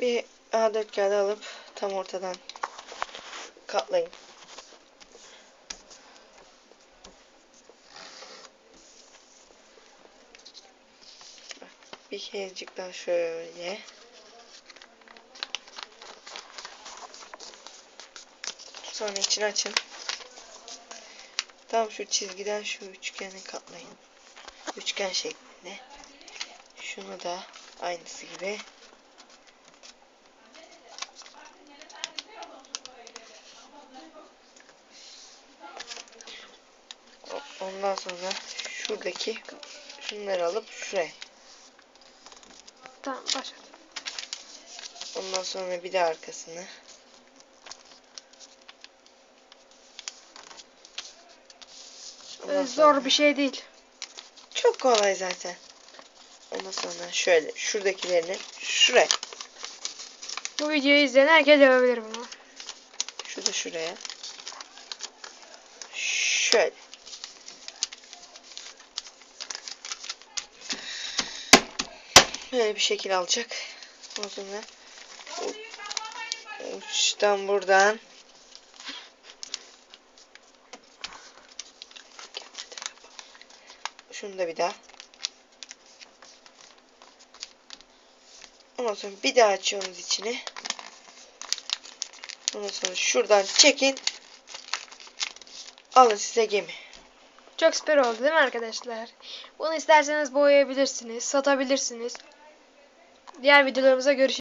Bir A4 kağıdı alıp tam ortadan katlayın. Bir kerecik daha şöyle. Sonra içini açın. Tam şu çizgiden şu üçgeni katlayın. Üçgen şeklinde. Şunu da aynısı gibi. Ondan sonra şuradaki şunları alıp şuraya. Tamam başlat. Ondan sonra bir de arkasını. Ondan sonra- zor bir şey değil. Çok kolay zaten. Ondan sonra şöyle şuradakilerini şuraya. Bu videoyu izleyen herkes yapabilir bunu. Şu da şuraya. Şöyle. Böyle bir şekil alacak. Ondan sonra u- uçtan buradan Şunu da bir daha. Ondan sonra bir daha açıyorsunuz içini. Ondan sonra şuradan çekin. Alın size gemi. Çok süper oldu değil mi arkadaşlar? Bunu isterseniz boyayabilirsiniz, satabilirsiniz. Diğer videolarımıza görüşürüz.